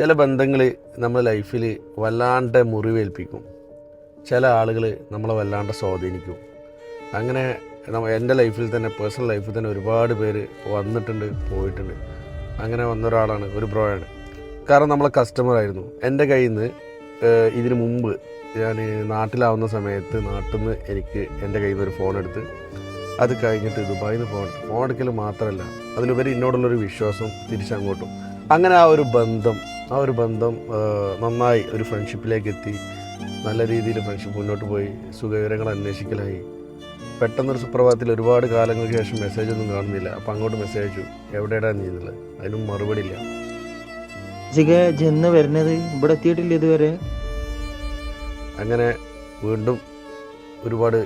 ചില ബന്ധങ്ങൾ നമ്മുടെ ലൈഫിൽ വല്ലാണ്ട് മുറിവേൽപ്പിക്കും. ചില ആളുകൾ നമ്മളെ വല്ലാണ്ട് സ്വാധീനിക്കും. അങ്ങനെ എന്റെ ലൈഫിൽ തന്നെ പേഴ്സണൽ ലൈഫിൽ തന്നെ ഒരുപാട് പേര് വന്നിട്ടുണ്ട് പോയിട്ടുണ്ട്. അങ്ങനെ വന്ന ഒരാളാണ് ഒരു ബ്രോയാണ്. കാരണം നമ്മളെ കസ്റ്റമർ ആയിരുന്നു. എന്റെ കയ്യിൽ നിന്ന് ഇതിനു മുമ്പ് ഞാൻ നാട്ടിലാവുന്ന സമയത്ത് നാട്ടിൽ നിന്ന് എനിക്ക് എന്റെ കയ്യിൽ നിന്ന് ഒരു ഫോൺ എടുത്ത് അത് കഴിഞ്ഞിട്ട് ദുബായിൽ നിന്ന് ഫോൺ എടുത്തു. ഫോൺ എടുക്കൽ മാത്രമല്ല അതിലുപരി എന്നോടുള്ളൊരു വിശ്വാസം തിരിച്ചങ്ങോട്ടും. അങ്ങനെ ആ ഒരു ബന്ധം ആ ഒരു ബന്ധം നന്നായി ഒരു ഫ്രണ്ട്ഷിപ്പിലേക്ക് എത്തി. നല്ല രീതിയിൽ ഫ്രണ്ട്ഷിപ്പ് മുന്നോട്ട് പോയി. സുഖവിവരങ്ങൾ അന്വേഷിക്കലായി. പെട്ടെന്നൊരു സുപ്രഭാതത്തിൽ ഒരുപാട് കാലങ്ങൾക്ക് ശേഷം മെസ്സേജ് ഒന്നും കാണുന്നില്ല. അപ്പം അങ്ങോട്ട് മെസ്സേജ് അയച്ചു. എവിടെയാണ് നീ എന്നുള്ളത് അതിനും മറുപടി ഇല്ല. ജിക ചെന്ന് വരുന്നത് ഇവിടെ എത്തിയിട്ടില്ല ഇതുവരെ? അങ്ങനെ വീണ്ടും ഒരുപാട്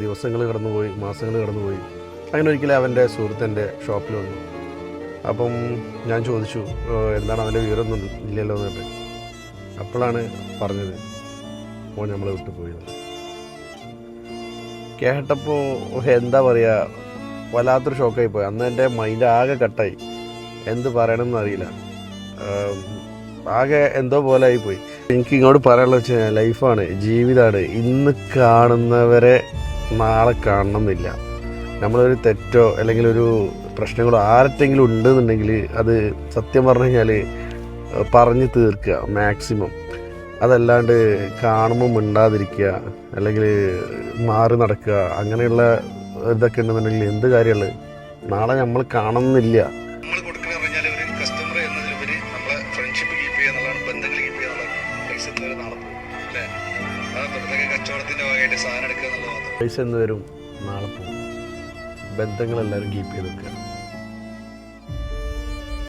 ദിവസങ്ങൾ കടന്നുപോയി മാസങ്ങൾ കടന്നുപോയി. അങ്ങനെ ഒരിക്കലും അവന്റെ സുഹൃത്തിന്റെ ഷോപ്പിൽ വന്നു. അപ്പം ഞാൻ ചോദിച്ചു എന്താണ് അവന്റെ വിവരമൊന്നും ഇല്ലല്ലോ എന്നിട്ട് അപ്പോഴാണ് പറഞ്ഞത് ഓൻ നമ്മളെ വിട്ടു പോയത് കേട്ടപ്പോൾ എന്താ പറയുക വല്ലാത്തൊരു ഷോക്കായി പോയി. അന്ന് എന്റെ മൈൻഡ് ആകെ കട്ടായി എന്ത് പറയണമെന്ന് അറിയില്ല. ആകെ എന്തോ പോലെ ആയിപ്പോയി എനിക്ക് ഇങ്ങോട്ട് പറയാനുള്ളത് വെച്ച് കഴിഞ്ഞാൽ ലൈഫാണ് ജീവിതമാണ് ഇന്ന് കാണുന്നവരെ നാളെ കാണണമെന്നില്ല. നമ്മളൊരു തെറ്റോ അല്ലെങ്കിൽ ഒരു പ്രശ്നങ്ങളോ ആരത്തെങ്കിലും ഉണ്ടെന്നുണ്ടെങ്കിൽ അത് സത്യം പറഞ്ഞു കഴിഞ്ഞാൽ പറഞ്ഞ് തീർക്കുക മാക്സിമം. അതല്ലാണ്ട് കാണുമ്പോൾ മിണ്ടാതിരിക്കുക അല്ലെങ്കിൽ മാറി നടക്കുക അങ്ങനെയുള്ള ഇതൊക്കെ ഉണ്ടെന്നുണ്ടെങ്കിൽ എന്ത് കാര്യമുള്ളത്? നാളെ നമ്മൾ കാണുന്നില്ല. നമ്മൾ കൊടുക്കുന്നത് പറഞ്ഞാൽ ഒരു കസ്റ്റമർ എന്നതിലുപരി നമ്മളെ ഫ്രണ്ട്ഷിപ്പ് കീപ്പ് ചെയ്യുക എന്നുള്ളതാണ് ബന്ധങ്ങൾ കീപ്പ് ചെയ്യുക എന്നുള്ളതാണ്. പൈസ ഇന്നൊരു നാളെ പോകും. അല്ലേ? അതാണ് വെറുതെ കച്ചവടത്തിന്റെ ഭാഗമായിട്ട് സാധനം എടുക്കുക എന്നുള്ളത് മാത്രം പൈസ എന്ന് വരും നാളെ പോകും. ബന്ധങ്ങളെല്ലാവരും കീപ്പ് ചെയ്ത് വെക്കുക.